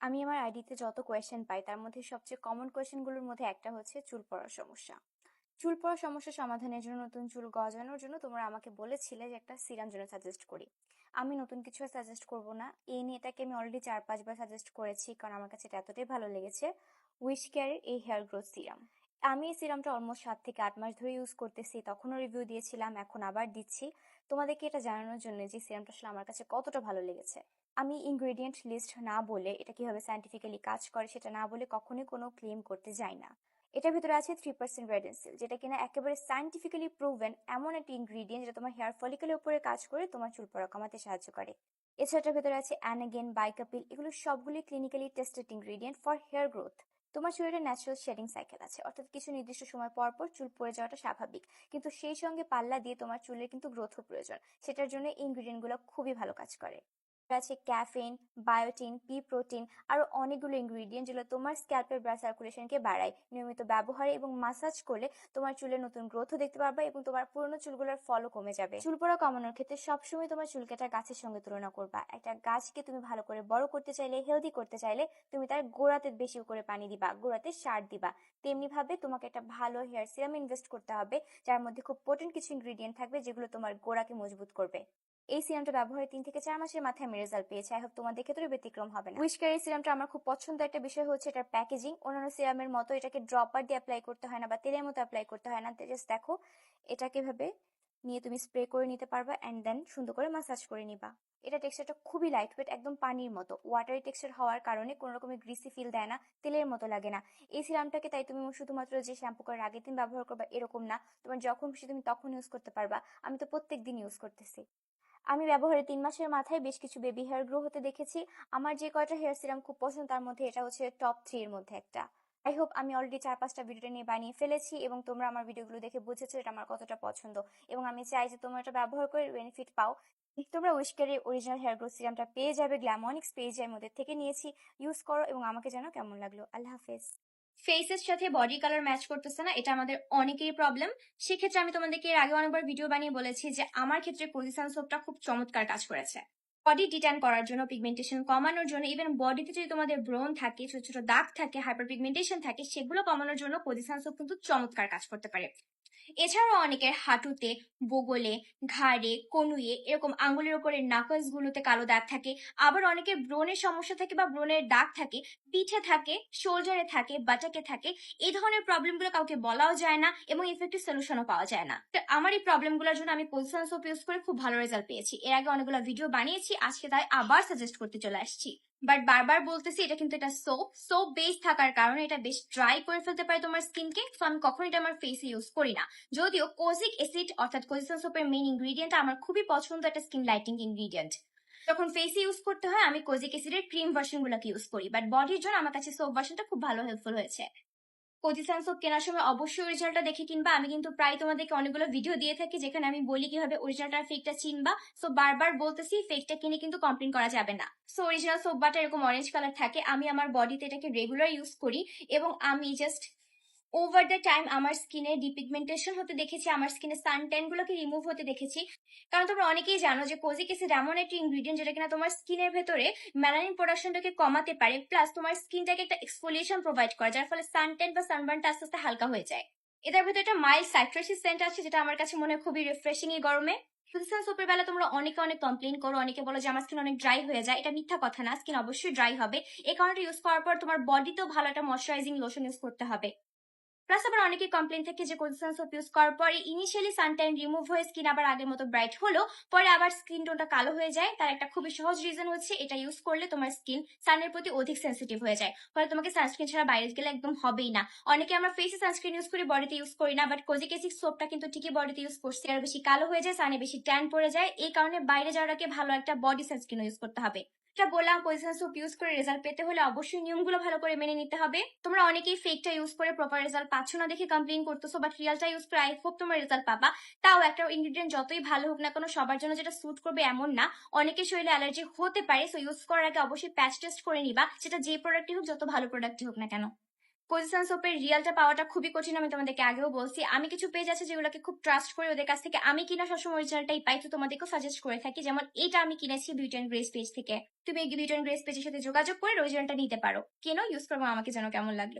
আমি আমার আইডিতে যত কোয়েশ্চেন পাই, তার মধ্যে সবচেয়ে কমন কোয়েশ্চেনগুলোর মধ্যে একটা হচ্ছে চুল পড়ার সমস্যা। চুল পড়ার সমস্যা সমাধানের জন্য, নতুন চুল গজানোর জন্য তোমরা আমাকে বলেছিলে যে একটা সিরাম জন্য সাজেস্ট করি। আমি নতুন কিছু সাজেস্ট করব না। এই নিয়ে এটাকে আমি অলরেডি চার পাঁচবার সাজেস্ট করেছি, কারণ আমার কাছে এটা এতটাই ভালো লেগেছে। উইশ কেয়ারের এই হেয়ার গ্রোথ সিরাম আমি এই সিরামটা অলমোস্ট সাত থেকে আট মাস ধরে ইউজ করতেছি, তখনও রিভিউ দিয়েছিলাম, এখন আবার দিচ্ছি। তোমাদেরকে এটা জানানোর জন্য যে সিরামটা আসলে আমার কাছে কতটা ভালো লেগেছে। আমি ইনগ্রেডিয়েন্ট লিস্ট না বলে এটা কীভাবে সাইন্টিফিক্যালি কাজ করে সেটা না বলে কখনোই কোনো ক্লেম করতে যাই না। এটার ভিতরে আছে থ্রি পার্সেন্ট রেডেন্সিল যেটা কিনা একেবারে সাইন্টিফিক্যালি প্রুভেন এমন একটি ইনগ্রিডিয়েন্ট যেটা তোমার হেয়ার ফলিকেলের উপরে কাজ করে তোমার চুল পড়া কমাতে সাহায্য করে। এছাড়া এটার ভিতরে আছে অ্যানাগেন বাইকাপিল এগুলো সবগুলি clinically tested ingredient for hair growth তোমার চুলের ন্যাচারাল শেডিং সাইকেল আছে, অর্থাৎ কিছু নির্দিষ্ট সময় পর পর চুল পড়ে যাওয়াটা স্বাভাবিক। কিন্তু সেই সঙ্গে পাল্লা দিয়ে তোমার চুলের কিন্তু গ্রোথও প্রয়োজন, সেটার জন্য ইনগ্রিডিয়েন্টগুলো খুবই ভালো কাজ করে। আছে ক্যাফেইন বায়োটিন পি প্রোটিন আরও অনেকগুলো ইনগ্রিডিয়েন্ট যেগুলো তোমার স্ক্যাল্পের ব্লাড সার্কুলেশনকে বাড়ায়। নিয়মিত ব্যবহারে এবং মাসাজ করলে তোমার চুলের নতুন গ্রোথও দেখতে পারবে এবং তোমার পুরনো চুলগুলোর ফলও কমে যাবে। চুল পড়া কমানোর ক্ষেত্রে সবসময় তোমার চুলকে একটা গাছের সঙ্গে তুলনা করবা। একটা গাছকে তুমি ভালো করে বড় করতে চাইলে হেলদি করতে চাইলে তুমি তার গোড়াতে বেশি করে পানি দিবা, গোড়াতে সার দিবা। তেমনি ভাবে তোমাকে একটা ভালো হেয়ার সিরাম ইনভেস্ট করতে হবে, যার মধ্যে খুব পোটেন্ট কিছু ইনগ্রিডিয়েন্ট থাকবে যেগুলো তোমার গোড়াকে মজবুত করবে। এই সিরামটা ব্যবহারের তিন থেকে চার মাসের মাথায় আমি রেজাল্ট পেয়েছি। আই হোপ তোমাদের ক্ষেত্রে ব্যতিক্রম হবে না। উইশকার এই সিরামটা আমার খুব পছন্দ একটা বিষয় হচ্ছে এটার প্যাকেজিং অন্যান্য সিরামের মতো এটাকে ড্রপার দিয়ে অ্যাপ্লাই করতে হয় না বা তেলের মতো অ্যাপ্লাই করতে হয় না। জাস্ট দেখো, এটাকে ভাবে নিয়ে তুমি স্প্রে করে নিতে পারবা অ্যান্ড দেন সুন্দর করে মাসাজ করে নিবা। এটা টেক্সচারটা খুবই লাইট ওয়েট একদম পানির মতো। ওয়াটারি টেক্সচার হওয়ার কারণে কোনো রকমের গ্রিসি ফিল দেয় না, তেলের মতো লাগে না। এই সিরামটাকে তাই তুমি শুধুমাত্র যে শ্যাম্পু করার আগের দিন ব্যবহার করবা এরকম না। তোমার যখন খুশি তুমি তখন ইউজ করতে পারবা। আমি তো প্রত্যেক দিন ইউজ করতেছি। আমি ব্যবহারে তিন মাসের মাথায় বেশ কিছু বেবি হেয়ার গ্রো হতে দেখেছি। আমার যে কয়টা হেয়ার সিরাম খুব পছন্দ, তার মধ্যে এটা হচ্ছে টপ থ্রি এর মধ্যে একটা। আই হোপ আমি অলরেডি চার পাঁচটা ভিডিওটা নিয়ে বানিয়ে ফেলেছি এবং তোমরা আমার ভিডিওগুলো দেখে বুঝেছ এটা আমার কতটা পছন্দ। এবং আমি চাই যে তোমরা এটা ব্যবহার করে বেনিফিট পাও। তোমরা উইশকারের অরিজিনাল হেয়ার গ্রোথ সিরামটা পেয়ে যাবে গ্ল্যামনিক্স পেজের মধ্যে থেকে নিয়েছি। ইউজ করো এবং আমাকে জানো কেমন লাগল। আল্লাহ হাফেজ। ফেসের সাথে বডি কালার ম্যাচ করতেছে না, এটা আমাদের অনেকেরই প্রবলেম সেক্ষেত্রে আমি তোমাদেরকে এর আগে অনেকবার ভিডিও বানিয়ে বলেছি যে আমার ক্ষেত্রে পজিশন সোপটা খুব চমৎকার কাজ করেছে। বডি ডিটেন করার জন্য পিগমেন্টেশন কমানোর জন্য ইভেন বডিতে যদি তোমাদের ব্রোন থাকে, ছোট ছোট দাগ থাকে হাইপার পিগমেন্টেশন থাকে, সেগুলো কমানোর জন্য পজিশন সোপ কিন্তু চমৎকার কাজ করতে পারে। এছাড়াও অনেকের হাঁটুতে বগলে, ঘাড়ে কনুয়ে এরকম আঙ্গুলের ওপরে নাকলস গুলোতে কালো দাগ থাকে। আবার অনেকের ব্রণের সমস্যা থাকে বা ব্রণের দাগ থাকে, পিঠে থাকে, শোল্ডারে থাকে, বাটাকে থাকে। এই ধরনের প্রবলেমগুলো কাউকে বলাও যায় না এবং ইফেক্টিভ সলিউশনও পাওয়া যায় না। তো আমার এই প্রবলেমগুলোর জন্য আমি পজিশন সোপ ইউজ করে খুব ভালো রেজাল্ট পেয়েছি। এর আগে অনেকগুলো ভিডিও বানিয়েছি, আজকে তাই আবার সাজেস্ট করতে চলে আসছি। বাট বারবার বলতেছি, এটা কিন্তু এটা সোপ সোপ বেস থাকার কারণে এটা বেশ ড্রাই করে ফেলতে পারে তোমার স্কিনকে তো আমি কখনো এটা আমার ফেসে ইউজ করি না। যদিও কোজিক এসিড অর্থাৎ কোজিসন সোপের মেইন ইনগ্রিডিয়েন্ট আমার খুবই পছন্দ একটা স্কিন লাইটিং ইনগ্রিডিয়েন্ট যখন ফেসে ইউজ করতে হয়, আমি কোজিক এসিডের ক্রিম ভার্সন গুলোকে ইউজ করি। বাট বডির জন্য আমার কাছে সোপ ভার্সনটা খুব ভালো হেল্পফুল হয়েছে। কোজিসান সোপ কেনার সময় অবশ্যই রেজাল্টটা দেখে কিনবা। আমি কিন্তু প্রায় তোমাদেরকে অনেকগুলো ভিডিও দিয়ে থাকি, যেখানে আমি বলি কীভাবে অরিজিনালটা ফেকটা চিনবা। সো বারবার বলতেছি ফেকটা কিনে কিন্তু কমপ্লেন করা যাবে না। সো অরিজিনাল সোপ বাটা এরকম অরেঞ্জ কালার থাকে। আমি আমার বডিতে এটাকে রেগুলার ইউজ করি এবং আমি জাস্ট ওভার দ্য টাইম আমার স্কিনে ডিপিগমেন্টেশন হতে দেখেছি, আমার স্কিনে সানট্যান গুলোকে রিমুভ হতে দেখেছি। কারণ তোমরা অনেকেই জানো যে কোজিক অ্যাসিড এমন একটি ইনগ্রিডিয়েন্ট যেটা কিনা তোমার স্কিনের ভেতরে ম্যালানিন প্রোডাকশনটাকে কমাতে পারে প্লাস তোমার স্কিনটাকে একটা এক্সফোলিয়েশন প্রোভাইড করে, যার ফলে সানট্যান বা সানবার্নটা আস্তে আস্তে হালকা হয়ে যায়। এটার ভেতরে একটা মাইল্ড সাইট্রাসিস সেন্ট আছে, যেটা আমার কাছে মনে হয় খুবই রিফ্রেশিং এই গরমে। বেলা তোমরা অনেকে অনেক কমপ্লেন করো, অনেকে বলো যে আমার স্কিন অনেক ড্রাই হয়ে যায়, এটা মিথ্যা কথা না স্কিন অবশ্যই ড্রাই হবে। এই কারণে ইউজ করার পর তোমার বডিতেও ভালো একটা ময়শ্চারাইজিং লোশন ইউজ করতে হবে। প্লাস আবার অনেকে কমপ্লেন থেকে যে কোজিসান সোপ ইউজ করার পরে ইনিশিয়ালি সানটাইন রিমুভ হয়ে স্কিন আবার আগের মতো ব্রাইট হলো, পরে আবার স্কিন টোনটা কালো হয়ে যায়। তার একটা খুবই সহজ রিজন হচ্ছে এটা ইউজ করলে তোমার স্কিন সানের প্রতি অধিক সেন্সিটিভ হয়ে যায়। ফলে তোমাকে সানস্ক্রিন ছাড়া বাইরে গেলে একদম হবেই না। অনেকে আমরা ফেসে সানস্ক্রিন ইউজ করি বডিতে ইউজ করি না বাট কোজিক এসিক সোপটা কিন্তু ঠিকই বডিতে ইউজ করছে। আর বেশি কালো হয়ে যায় সানে বেশি ট্যান পড়ে যায়। এই কারণে বাইরে যাওয়ার আগে ভালো একটা বডি সানস্ক্রিন ইউজ করতে হবে। যেটা বললাম পজিশন সোপ ইউজ করে রেজাল্ট পেতে হলে অবশ্যই নিয়মগুলো ভালো করে মেনে নিতে হবে। তোমরা অনেকেই ফেকটা ইউজ করে প্রপার রেজাল্ট পাচ্ছ না দেখে কমপ্লেন করতেছো বাট রিয়ালটা ইউজ করে আই হোপ তোমার রেজাল্ট পাবা। তাও একটা ইনগ্রিডিয়েন্ট যতই ভালো হোক না কোনো সবার জন্য যেটা স্যুট করবে এমন না। অনেকে শরীরে অ্যালার্জি হতে পারে সো ইউজ করার আগে অবশ্যই প্যাচ টেস্ট করে নিবা সেটা যে প্রোডাক্টই হোক, যত ভালো প্রোডাক্টই হোক না কেন। পজিশন সোপের রিয়ালটা পাওয়াটা খুবই কঠিন, আমি তোমাদেরকে আগেও বলছি। আমি কিছু পেজ আছে যেগুলোকে খুব ট্রাস্ট করি ওদের কাছ থেকে আমি কিনা সবসময় অরিজিনালটাই পাই, তো তোমাদেরকেও সাজেস্ট করে থাকি, যেমন এটা আমি কিনেছি বিউটি অ্যান্ড গ্রেস পেজ থেকে। তুমি এই বিউটি অ্যান্ড গ্রেস পেজের সাথে যোগাযোগ করে অরিজিনালটা নিতে পারো। কেন? ইউজ করব, আমাকে যেন কেমন লাগল।